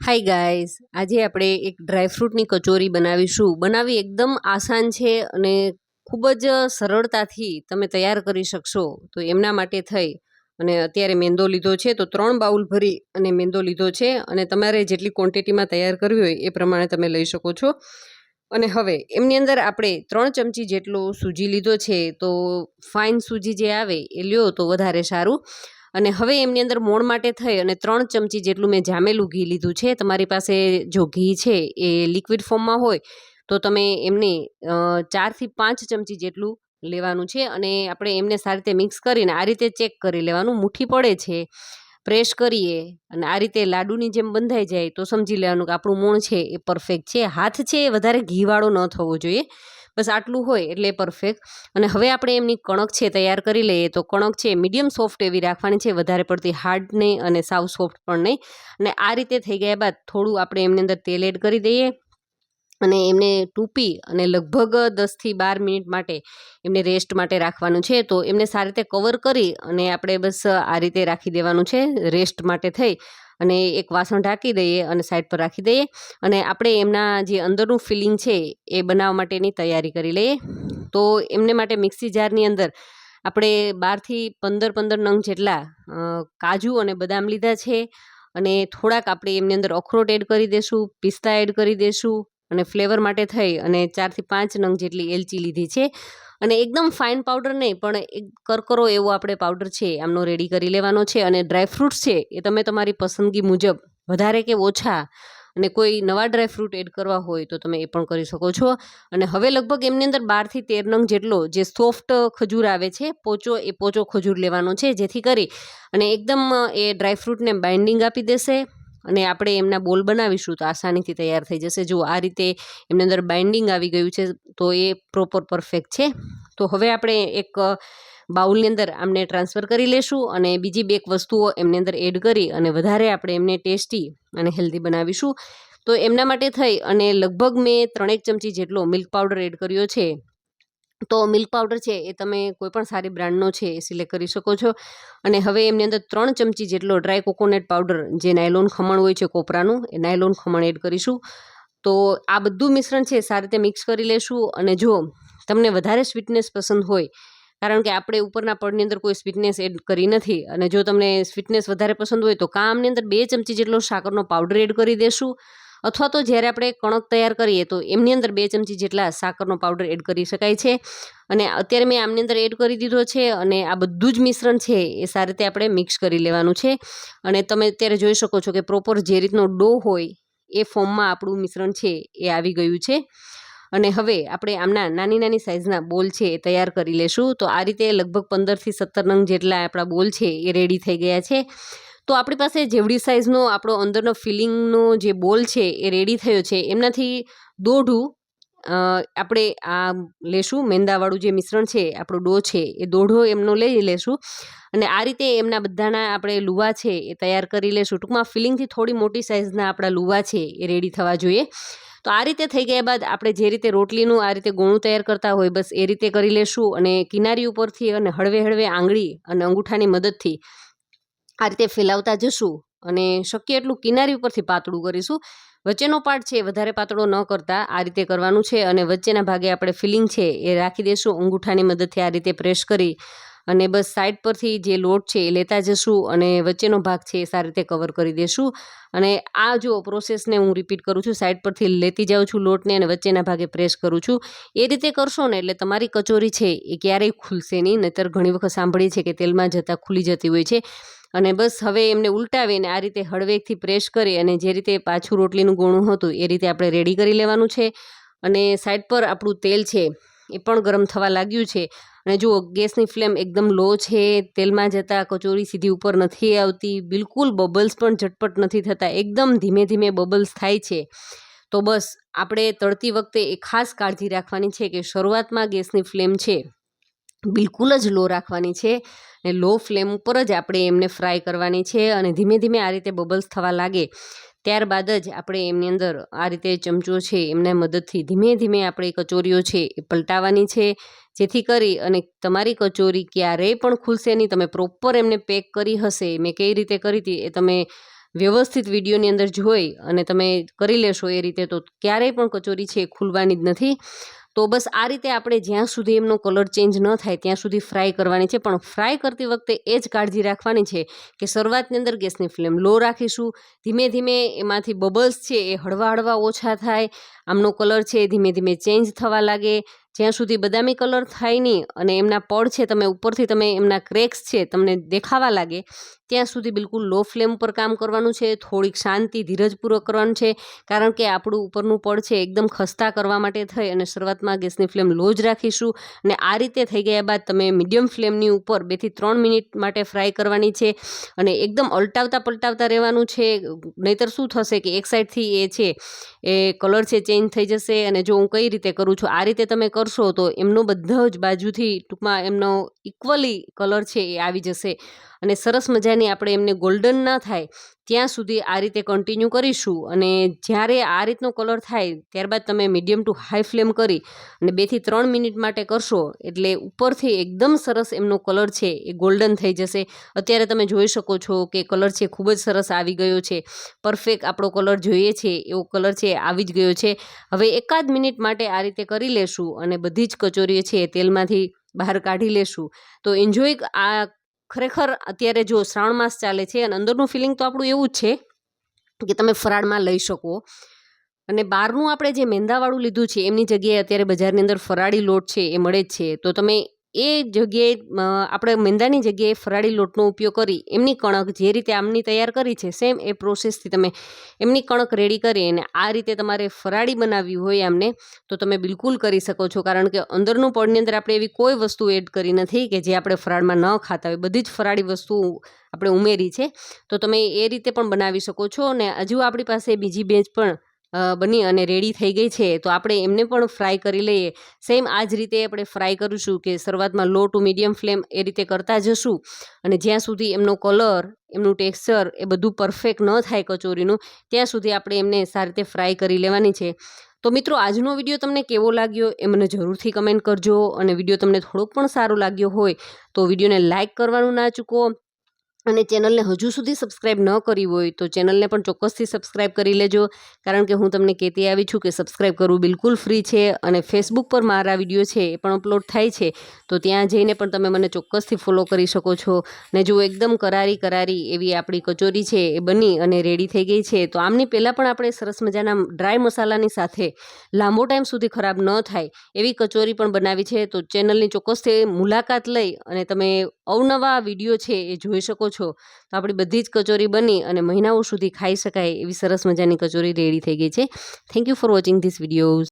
Hi guys આજે આપણે એક ડ્રાયફ્રૂટની કચોરી બનાવીશું. બનાવવી એકદમ આસાન છે અને ખૂબ જ સરળતાથી તમે તૈયાર કરી શકશો. તો એમના માટે થઈ. અને અત્યારે મેંદો લીધો છે તો ત્રણ બાઉલ ભરી અને મેંદો લીધો છે અને તમારે જેટલી ક્વોન્ટિટીમાં તૈયાર કરવી હોય એ પ્રમાણે તમે લઈ શકો છો. અને હવે એમની અંદર આપણે ત્રણ ચમચી જેટલો સૂજી લીધો છે તો ફાઇન સૂજી જે આવે એ લ્યો તો વધારે સારું. અને હવે એમની અંદર મોણ માટે થઈ અને ત્રણ ચમચી જેટલું મેં જામેલું ઘી લીધું છે. તમારી પાસે જો ઘી છે એ લિક્વિડ ફોર્મમાં હોય, તો તમે એમને ચારથી પાંચ ચમચી જેટલું લેવાનું છે અને આપણે એમને સારી રીતે મિક્સ કરીને આ રીતે ચેક કરી લેવાનું. મુઠ્ઠી પડે છે, પ્રેસ કરીએ અને આ રીતે લાડુની જેમ બંધાઈ જાય તો સમજી લેવાનું કે આપણું મોણ છે એ પરફેક્ટ છે. હાથ છે એ વધારે ઘીવાળો ન થવો જોઈએ. બસ આટલું હોય એટલે પરફેક્ટ અને હવે આપણે એમની કણક છે તૈયાર કરી લઈએ તો કણક છે મીડિયમ સોફ્ટ એવી રાખવાની છે, વધારે પડતી હાર્ડ નહીં અને સાવ સોફ્ટ પણ નહીં. અને આ રીતે થઈ ગયા બાદ થોડું આપણે એમની અંદર તેલ એડ કરી દઈએ અને એમને ટૂંપી અને લગભગ દસથી બાર મિનિટ માટે એમને રેસ્ટ માટે રાખવાનું છે. તો એમને સારી રીતે કવર કરી અને આપણે બસ આ રીતે રાખી દેવાનું છે રેસ્ટ માટે થઈ. અને એક વાસણ ઢાંકી દઈએ અને સાઈડ પર રાખી દઈએ. અને આપણે એમના જે અંદરનું ફિલિંગ છે, એ બનાવવા માટેની તૈયારી કરી લઈએ. તો એમને માટે મિક્સી જારની અંદર આપણે બારથી પંદર પંદર નંગ જેટલા કાજુ અને બદામ લીધા છે. અને થોડાક આપણે એમની અંદર અખરોટ એડ કરી દેશું, પિસ્તા એડ કરી દેશું અને ફ્લેવર માટે થઈ અને ચારથી પાંચ નંગ જેટલી એલચી લીધી છે. અને એકદમ ફાઇન પાવડર નહીં, પણ એક કરકરો એવો આપણે પાવડર છે, આમનો રેડી કરી લેવાનો છે અને ડ્રાયફ્રૂટ્સ છે, એ તમે તમારી પસંદગી મુજબ વધારે કે ઓછા અને કોઈ નવા ડ્રાયફ્રૂટ એડ કરવા હોય તો તમે એ પણ કરી શકો છો. અને હવે લગભગ એમની અંદર બારથી તેર નંગ જેટલો જે સોફ્ટ ખજૂર આવે છે, પોચો, એ પોચો ખજૂર લેવાનો છે, જેથી કરી અને એકદમ એ ડ્રાયફ્રૂટને બાઇન્ડિંગ આપી દેશે. અને આપણે એમના બોલ બનાવીશું તો આસાનીથી તૈયાર થઈ જશે. જો આ રીતે એમની અંદર બાઇન્ડિંગ આવી ગયું છે, તો એ પ્રોપર પરફેક્ટ છે. તો હવે આપણે એક બાઉલની અંદર આમને ટ્રાન્સફર કરી લેશું અને બીજી બે વસ્તુઓ એમની અંદર એડ કરી અને વધારે આપણે એમને ટેસ્ટી અને હેલ્ધી બનાવીશું. તો એમના માટે થઈ અને લગભગ મેં ત્રણેક ચમચી જેટલો મિલ્ક પાવડર એડ કર્યો છે. તો મિલ્ક પાવડર છે એ તમે કોઈપણ સારી બ્રાન્ડનો છે એ સિલેક્ટ કરી શકો છો. અને હવે એમની અંદર ત્રણ ચમચી જેટલો ડ્રાય કોકોનટ પાવડર, જે નાયલોન ખમણ હોય છે કોપરાનું, એ નાયલોન ખમણ એડ કરીશું. તો આ બધું મિશ્રણ છે સારી રીતે મિક્સ કરી લેશું અને જો તમને વધારે સ્વીટનેસ પસંદ હોય, કારણ કે આપણે ઉપરના પડની અંદર કોઈ સ્વીટનેસ એડ કરી નથી અને જો તમને સ્વીટનેસ વધારે પસંદ હોય તો કામની અંદર બે ચમચી જેટલો સાકરનો પાવડર એડ કરી દેશું. અથવા તો જ્યારે આપણે કણક તૈયાર કરીએ તો એમની અંદર બે ચમચી જેટલા સાકરનો પાવડર એડ કરી શકાય છે. અને અત્યારે મેં આમની અંદર એડ કરી દીધો છે અને આ બધું જ મિશ્રણ છે એ સારી રીતે આપણે મિક્સ કરી લેવાનું છે. અને તમે અત્યારે જોઈ શકો છો કે પ્રોપર જે રીતનો ડો હોય એ ફોર્મમાં આપણું મિશ્રણ છે એ આવી ગયું છે. અને હવે આપણે આમના નાની નાની સાઇઝના બોલ છે એ તૈયાર કરી લેશું. તો આ રીતે લગભગ પંદરથી સત્તર નંગ જેટલા આપણા બોલ છે એ રેડી થઈ ગયા છે. તો આપણી પાસે જેવડી સાઇઝનો આપણો અંદરનો ફિલિંગનો જે બોલ છે એ રેડી થયો છે. એમનાથી દોઢું આપણે આ લેશું. મેંદાવાળું જે મિશ્રણ છે, આપણો ડો છે, એ દોઢો એમનો લઈ લેશું. અને આ રીતે એમના બધાના આપણે લુવા છે એ તૈયાર કરી લેશું. ટૂંકમાં ફિલિંગથી થોડી મોટી સાઇઝના આપણા લુવા છે એ રેડી થવા જોઈએ. તો આ રીતે થઈ ગયા બાદ આપણે જે રીતે રોટલીનું આ રીતે ગોણું તૈયાર કરતા હોય, બસ એ રીતે કરી લેશું અને કિનારી ઉપરથી અને હળવે હળવે આંગળી અને અંગૂઠાની મદદથી આ રીતે ફેલાવતા જશું અને શક્ય એટલું કિનારી ઉપરથી પાતળું કરીશું. વચ્ચેનો પાર્ટ છે વધારે પાતળો ન કરતા, આ રીતે કરવાનું છે અને વચ્ચેના ભાગે આપણે ફિલિંગ છે એ રાખી દઈશું અંગૂઠાની મદદથી આ રીતે પ્રેસ કરી અને બસ સાઈડ પરથી જે લોટ છે એ લેતા જશું અને વચ્ચેનો ભાગ છે એ સારી રીતે કવર કરી દેશું. અને આ જો પ્રોસેસને હું રિપીટ કરું છું સાઈડ પરથી લેતી જાઉં છું લોટને અને વચ્ચેના ભાગે પ્રેસ કરું છું. એ રીતે કરશો ને એટલે તમારી કચોરી છે એ ક્યારેય ખુલશે નહીં, નહીતર ઘણી વખત સાંભળીએ છે કે તેલમાં જતાં ખુલી જતી હોય છે. અને બસ હવે એમને ઉલટાવીને આ રીતે હળવેકથી પ્રેસ કરી અને જે રીતે પાછું રોટલીનું ગોણું હતું, એ રીતે આપણે રેડી કરી લેવાનું છે. અને સાઈડ પર આપણું તેલ છે, એ પણ ગરમ થવા લાગ્યું છે. અને જુઓ, ગેસની ફ્લેમ એકદમ લો છે, તેલમાં જતાં કચોરી સીધી ઉપર નથી આવતી, બિલકુલ બબલ્સ પણ ઝટપટ નથી થતા, એકદમ ધીમે ધીમે બબલ્સ થાય છે. તો બસ, આપણે તળતી વખતે એ ખાસ કાળજી રાખવાની છે કે શરૂઆતમાં ગેસની ફ્લેમ છે. બિલકુલ જ લો રાખવાની છે. અને લો ફ્લેમ ઉપર જ આપણે એમને ફ્રાય કરવાની છે અને ધીમે ધીમે આ રીતે બબલ્સ થવા લાગે ત્યારબાદ જ આપણે એમની અંદર આ રીતે ચમચો છે એમના મદદથી ધીમે ધીમે આપણે કચોરીઓ છે એ પલટાવવાની છે. જેથી કરી અને તમારી કચોરી ક્યારેય પણ ખુલશે નહીં. તમે પ્રોપર એમને પેક કરી હશે. મેં કઈ રીતે કરી હતી એ તમે વ્યવસ્થિત વિડીયોની અંદર જોઈ અને તમે કરી લેશો એ રીતે, તો ક્યારેય પણ કચોરી છે એ ખુલવાની જ નથી. તો બસ આ રીતે આપણે જ્યાં સુધી એમનો કલર ચેન્જ ન થાય, ત્યાં સુધી ફ્રાય કરવાની છે. પણ ફ્રાય કરતી વખતે એ જ કાળજી રાખવાની છે કે શરૂઆતની અંદર ગેસની ફ્લેમ લો રાખીશું. ધીમે ધીમે એમાંથી બબલ્સ છે એ હળવા હળવા ઓછા થાય, આમનો કલર છે ધીમે ધીમે ચેન્જ થવા લાગે. જ્યાં સુધી બદામી કલર થાય નહીં અને એમના પડ છે, તમે ઉપરથી તમે એમના ક્રેક્સ છે, તમને દેખાવા લાગે ત્યાં સુધી બિલકુલ લો ફ્લેમ પર કામ કરવાનું છે, થોડીક શાંતિ, ધીરજપૂર્વક કરવાનું છે, કારણ કે આપણું ઉપરનું પડ છે એકદમ ખસ્તા કરવા માટે થઈ અને શરૂઆતમાં ગેસની ફ્લેમ લો જ રાખીશું અને આ રીતે થઈ ગયા બાદ તમે મીડિયમ ફ્લેમની ઉપર બેથી ત્રણ મિનિટ માટે ફ્રાય કરવાની છે અને એકદમ અલટાવતા પલટાવતા રહેવાનું છે, નહીતર શું થશે કે એક સાઈડથી એ છે, એ કલર છે ચેન્જ થઈ જશે અને જો હું કઈ રીતે કરું છું આ રીતે તમે કરશો તો એમનો બધા જ બાજુથી ટૂંકમાં એમનો ઇક્વલી કલર છે એ આવી જશે. અને સરસ મજાની આપણે એમને ગોલ્ડન ના થાય, ત્યાં સુધી આ રીતે કન્ટિન્યુ કરીશું. અને જ્યારે આ રીતનો કલર થાય, ત્યારબાદ તમે મીડિયમ ટુ હાઈ ફ્લેમ કરી અને બેથી ત્રણ મિનિટ માટે કરશો, એટલે ઉપરથી એકદમ સરસ એમનો કલર છે, એ ગોલ્ડન થઈ જશે. અત્યારે તમે જોઈ શકો છો કે કલર છે ખૂબ જ સરસ આવી ગયો છે. પરફેક્ટ આપણો કલર જોઈએ છે, એવો કલર છે, આવી જ ગયો છે. હવે એકાદ મિનિટ માટે આ રીતે કરી લેશું અને બધી જ કચોરીઓ છે તેલમાંથી બહાર કાઢી લેશું. તો એન્જોય આ ખરેખર અત્યારે જો શ્રાવણ માસ ચાલે છે અને અંદરનું ફિલિંગ તો આપણું એવું જ છે કે તમે ફરાળમાં લઈ શકો. અને બહારનું આપણે જે મેંદાવાળું લીધું છે, એમની જગ્યાએ અત્યારે બજારની અંદર ફરાળી લોટ છે, એ મળે જ છે. તો તમે એ જગ્યાએ આપણે મેંદાની જગ્યાએ ફરાળી લોટનો ઉપયોગ કરી, એમની કણક જે રીતે આમની તૈયાર કરી છે સેમ એ પ્રોસેસથી તમે એમની કણક રેડી કરી અને આ રીતે તમારે ફરાળી બનાવવી હોય આમને, તો તમે બિલકુલ કરી શકો છો. કારણ કે અંદરનું પડની અંદર આપણે એવી કોઈ વસ્તુ એડ કરી નથી કે જે આપણે ફરાળમાં ન ખાતા હોય. બધી જ ફરાળી વસ્તુ આપણે ઉમેરી છે. તો તમે એ રીતે પણ બનાવી શકો છો અને હજુ આપણી પાસે બીજી બેચ પણ બની અને રેડી થઈ ગઈ છે, તો આપણે એમને પણ ફ્રાય કરી લઈએ. સેમ આ જ રીતે આપણે ફ્રાય કરીશું કે શરૂઆતમાં લો ટુ મીડિયમ ફ્લેમ એ રીતે કરતા જશું અને જ્યાં સુધી એમનો કલર એમનું ટેક્સચર એ બધું પરફેક્ટ ન થાય કચોરીનું, ત્યાં સુધી આપણે એમને સારી રીતે ફ્રાય કરી લેવાની છે. તો મિત્રો, આજનો વીડિયો તમને કેવો લાગ્યો એ મને જરૂરથી કમેન્ટ કરજો અને વીડિયો તમને થોડોક પણ સારો લાગ્યો હોય તો વિડીયોને લાઇક કરવાનું ના ચૂકો. અને ચેનલને હજુ સુધી સબસ્ક્રાઈબ ન કરી હોય તો ચેનલને પણ ચોક્કસથી સબસ્ક્રાઈબ કરી લેજો. કારણ કે હું તમને કહેતી આવી છું કે સબસ્ક્રાઇબ કરવું બિલકુલ ફ્રી છે અને ફેસબુક પર મારા વીડિયો છે એ પણ અપલોડ થાય છે. તો ત્યાં જઈને પણ તમે મને ચોક્કસથી ફોલો કરી શકો છો. ને જો એકદમ કરારી કરારી એવી આપણી કચોરી છે એ બની અને રેડી થઈ ગઈ છે, તો આમની પહેલાં પણ આપણે સરસ મજાના ડ્રાય મસાલાની સાથે લાંબો ટાઈમ સુધી ખરાબ ન થાય એવી કચોરી પણ બનાવી છે. તો ચેનલની ચોક્કસથી મુલાકાત લઈ અને તમે અવનવા વીડિયો છે એ જોઈ છો, તો આપણી બધી જ કચોરી બની અને મહિનાઓ સુધી ખાઈ શકાય એવી સરસ મજાની કચોરી રેડી થઈ ગઈ છે. Thank you for watching this videos